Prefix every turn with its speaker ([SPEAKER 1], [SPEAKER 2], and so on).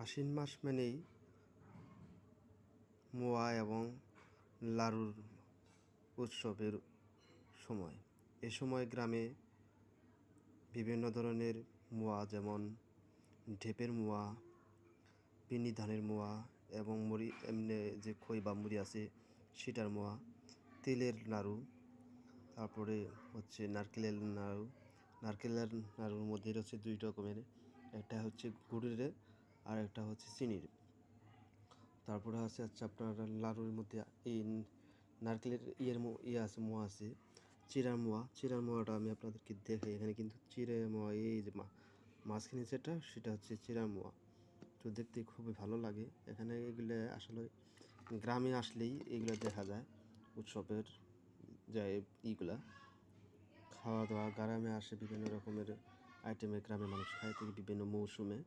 [SPEAKER 1] আশ্বিন মাস মানেই মোয়া এবং লাড়ুর উৎসবের সময়। এ সময় গ্রামে বিভিন্ন ধরনের মোয়া যেমন ঢেপের মোয়া, পিনি ধানের মোয়া এবং মুড়ি, এমনি যে খই বা মুড়ি আছে সেটার মোয়া, তেলের নাড়ু তারপরে হচ্ছে নারকেলের নাড়ু নারকেলের নাড়ুর মধ্যে হচ্ছে দুই রকমের। একটা হচ্ছে গুড়ের আর একটা হচ্ছে চিনির। তারপরে আছে হচ্ছে আপনার লাড়ুর মধ্যে এই নারকেলের ইয়ের ইয়ে আছে, মোয়া আছে, চিরার মোয়া। চিরার মোয়াটা আমি আপনাদেরকে দেখাই। এখানে কিন্তু চিরা মোয়া, এই যে মাঝখানে যেটা, সেটা হচ্ছে চিরার মোয়া। তো দেখতে খুবই ভালো লাগে। এখানে এগুলো আসলে গ্রামে আসলেই এগুলো দেখা যায়, উৎসবের যে ইগুলা। খাওয়া দাওয়া গ্রামে আসে বিভিন্ন রকমের আইটেমে গ্রামের মানুষ খায় থাকে বিভিন্ন মৌসুমে।